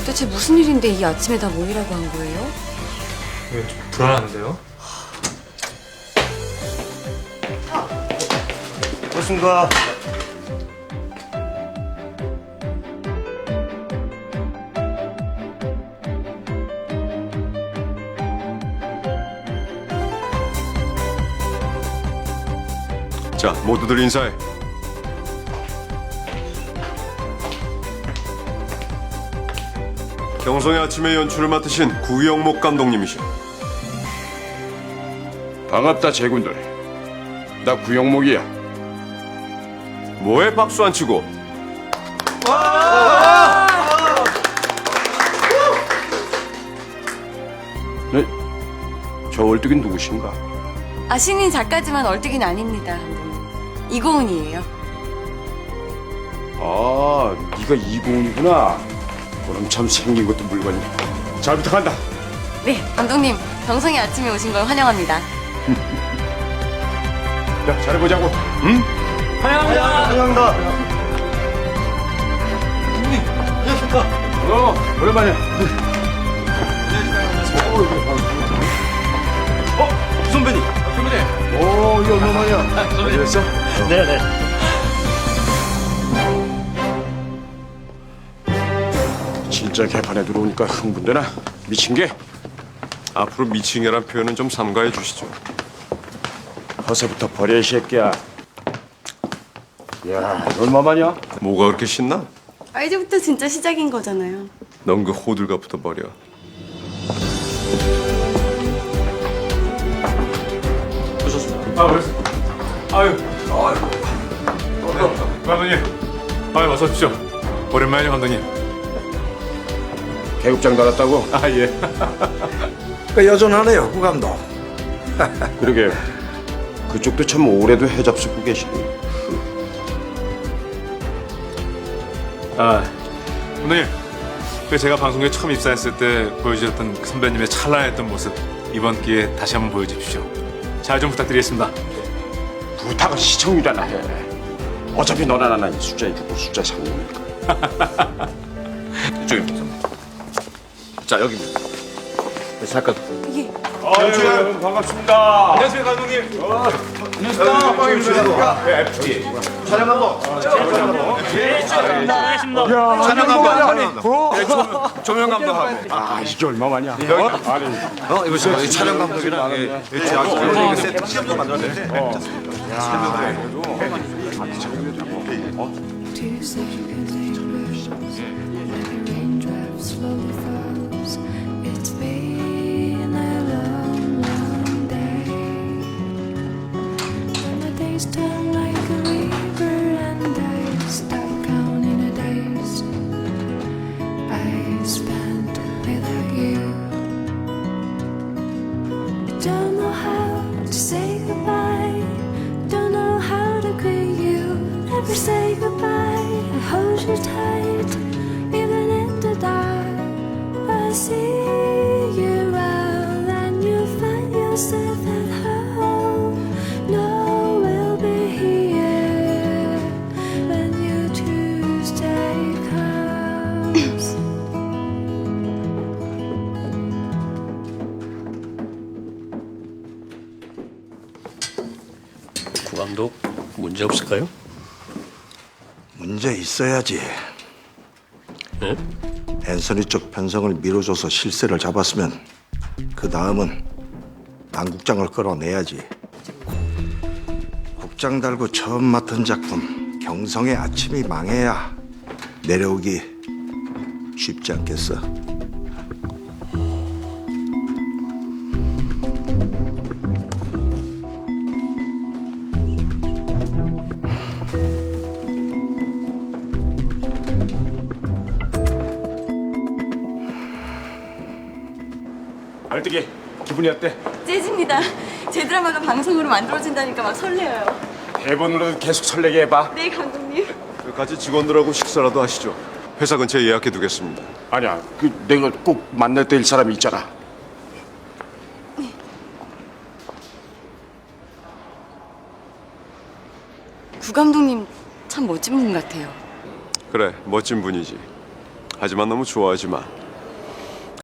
도대체 무슨 일인데 이 아침에 다 모이라고 한 거예요? 이거 좀 불안한데요? 무슨가 자, 모두들 인사해. 경성의 아침에 연출을 맡으신 구영목 감독님이시오. 반갑다 제군들. 나 구영목이야. 뭐해 박수 안 치고? 네, 저 얼뚝인 누구신가? 아 신인 작가지만 얼뜨긴 아닙니다. 감독님. 이고은이에요. 아, 네가 이고은이구나. 그럼 참 생긴 것도 물건이. 잘 부탁한다. 네, 감독님 경성의 아침에 오신 걸 환영합니다. 야, 잘해보자고. 응? 환영합니다 어, 오랜만에. 선배님 오, 이거 얼마만이야? 잘 지냈어? 네 네 진짜 개판에 들어오니까 흥분되나? 미친 게? 앞으로 미칭이란 표현은 좀 삼가해 주시죠. 허세부터 버려, 이 새끼야. 야, 얼마만이야? 뭐가 그렇게 신나? 아 이제부터 진짜 시작인 거잖아요. 넌 그 호들갑부터 버려. 아, 그래서 아유, 아유, 감독님, 아유 어서 오십시오. 오랜만이죠, 감독님. 개국장 달았다고? 아 예. 그 여전하네요 구감독 그러게. 그쪽도 참 오래도 해잡수고 계시네. 아, 감독님, 그 제가 방송에 처음 입사했을 때 보여주셨던 그 선배님의 찬란했던 모습 이번 기회에 다시 한번 보여주십시오. 잘 좀 부탁드리겠습니다. 부탁은 시청률이나 해. 어차피 너나 나나 이 숫자에 죽고 숫자 상놈이니까. 이쪽입니다. 자 여기입니다. 잠깐 아유, 반갑습니다. 안녕하세요, 감독님. 조명 감독하고 아, 이게 얼마만이야? 아니, 어 이거 지금 이 촬영 감독이랑 예, 예, 제가 지금 세트 시험 좀 만들었는데 Two seconds raindrops say goodbye. Don't know how to quit you. Never say goodbye. I hold you tight, 감독 문제 없을까요? 문제 있어야지 네? 앤서니 쪽 편성을 미뤄줘서 실세를 잡았으면 그 다음은 남국장을 끌어내야지 국장 달고 처음 맡은 작품 경성의 아침이 망해야 내려오기 쉽지 않겠어 알뜨기 기분이 어때? 재즈입니다. 제 드라마가 방송으로 만들어진다니까 막 설레요. 대본으로 계속 설레게 해봐. 네, 감독님. 같이 직원들하고 식사라도 하시죠. 회사 근처에 예약해 두겠습니다. 아니야, 그 내가 꼭 만날 될 사람이 있잖아. 구 감독님 참 멋진 분 같아요. 그래, 멋진 분이지. 하지만 너무 좋아하지 마.